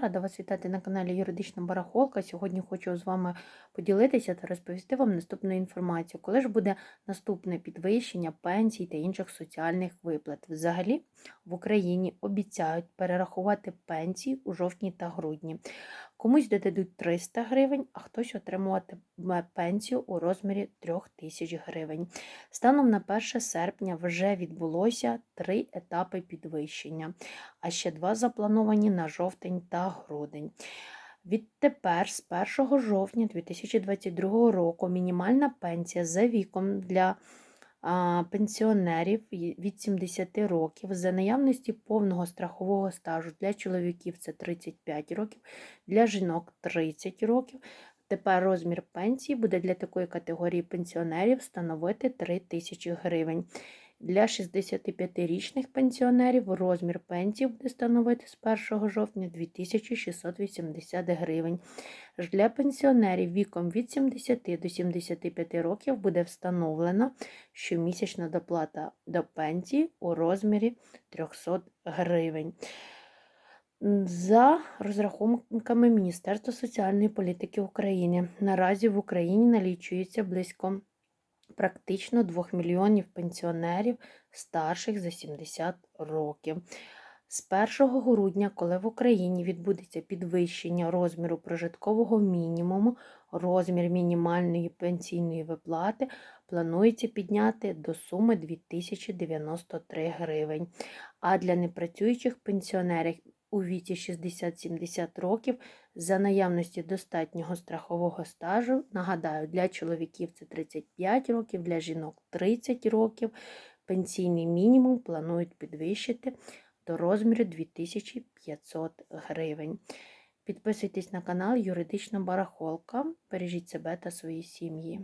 Рада вас вітати на каналі Юридична Барахолка. Сьогодні хочу з вами поділитися та розповісти вам наступну інформацію. Коли ж буде наступне підвищення пенсій та інших соціальних виплат? Взагалі в Україні обіцяють перерахувати пенсії у жовтні та грудні. Комусь додадуть 300 гривень, а хтось отримуватиме пенсію у розмірі 3 тисяч гривень. Станом на 1 серпня вже відбулося три етапи підвищення, а ще два заплановані на жовтень та грудень. Відтепер, з 1 жовтня 2022 року, мінімальна пенсія за віком для пенсіонерів від 70 років за наявності повного страхового стажу для чоловіків це 35 років, для жінок 30 років. Тепер розмір пенсії буде для такої категорії пенсіонерів становити 3 тисячі гривень. Для 65-річних пенсіонерів розмір пенсії буде становити з 1 жовтня 2680 гривень. Для пенсіонерів віком від 70 до 75 років буде встановлена щомісячна доплата до пенсії у розмірі 300 гривень. За розрахунками Міністерства соціальної політики України, наразі в Україні налічується близько практично 2 мільйонів пенсіонерів старших за 70 років. З 1 грудня, коли в Україні відбудеться підвищення розміру прожиткового мінімуму, розмір мінімальної пенсійної виплати планується підняти до суми 2093 гривень. А для непрацюючих пенсіонерів у віці 60-70 років за наявності достатнього страхового стажу, нагадаю, для чоловіків це 35 років, для жінок 30 років. Пенсійний мінімум планують підвищити до розміру 2500 гривень. Підписуйтесь на канал Юридична Барахолка. Бережіть себе та свої сім'ї.